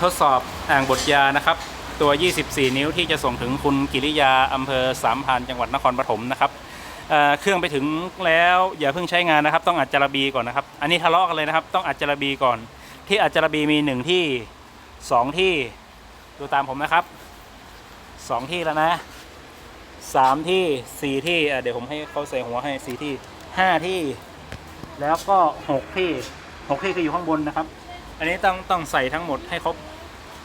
ทดสอบอ่างบดยานะครับ ตัว 24 นิ้วที่จะส่งถึงคุณกิริยาอำเภอสามพรานจังหวัดนครปฐมนะครับเเครื่องไปถึงแล้วอย่าเพิ่งใช้งานนะครับ ต้องอัดจารบีก่อนนะครับ อันนี้ทะเลาะกันเลยนะครับ ต้องอัดจารบีก่อน ที่อัดจารบีมีหนึ่งที่สองที่ดูตามผมนะครับสองที่แล้วนะสามที่สี่ที่เดี๋ยวผมให้เขาใส่หัวให้สี่ที่ห้าที่ แล้วก็หกที่หกที่คืออยู่ข้างบนนะครับ อันนี้ต้องต้องใส่ทั้งหมดให้ครบ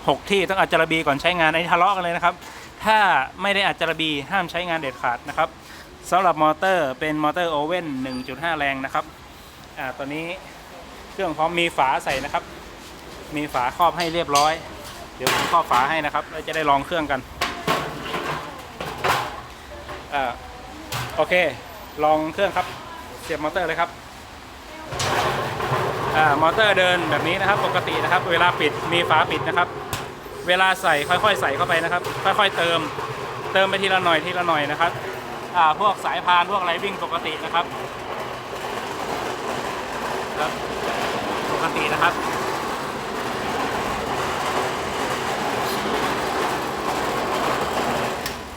หกที่ต้องอัดจารบีก่อนใช้งานอันนี้ทะเลาะกันเลยนะครับ ถ้าไม่ได้อัดจารบีห้ามใช้งานเด็ดขาดนะครับสำหรับมอเตอร์เป็นมอเตอร์โอเว่น1.5 แรงนะครับอ่าตอนนี้เครื่องพร้อมมีฝาใส่นะครับ มีฝาครอบให้เรียบร้อย เดี๋ยวผมครอบฝาให้นะครับแล้วจะได้ลองเครื่องกันอ่าโอเค ลองเครื่องครับ เสียบมอเตอร์เลยครับ มอเตอร์เดินแบบนี้นะครับ ปกตินะครับ เวลาปิดมีฝาปิดนะครับ เวลาใส่ค่อยๆใส่เข้าไปนะครับ ค่อยๆเติม เติมไปทีละหน่อยทีละหน่อยนะครับพวกสายพานพวกอะไรวิ่งปกตินะครับครับปกตินะครับ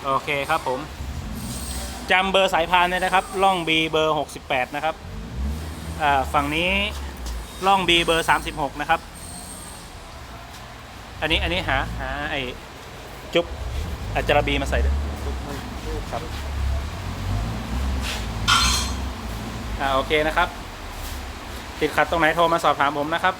โอเคครับผมจำเบอร์สายพานเลยนะครับล่อง B เบอร์ 68 นะครับฝั่งนี้ ล่อง B เบอร์ 36 นะครับ อันนี้อันนี้หาหาไอ้จุ๊บอัจจะรบีมาใส่ด้วยครับอ่าโอเคนะครับ ติดขัดตรงไหนโทรมาสอบถามผมนะครับ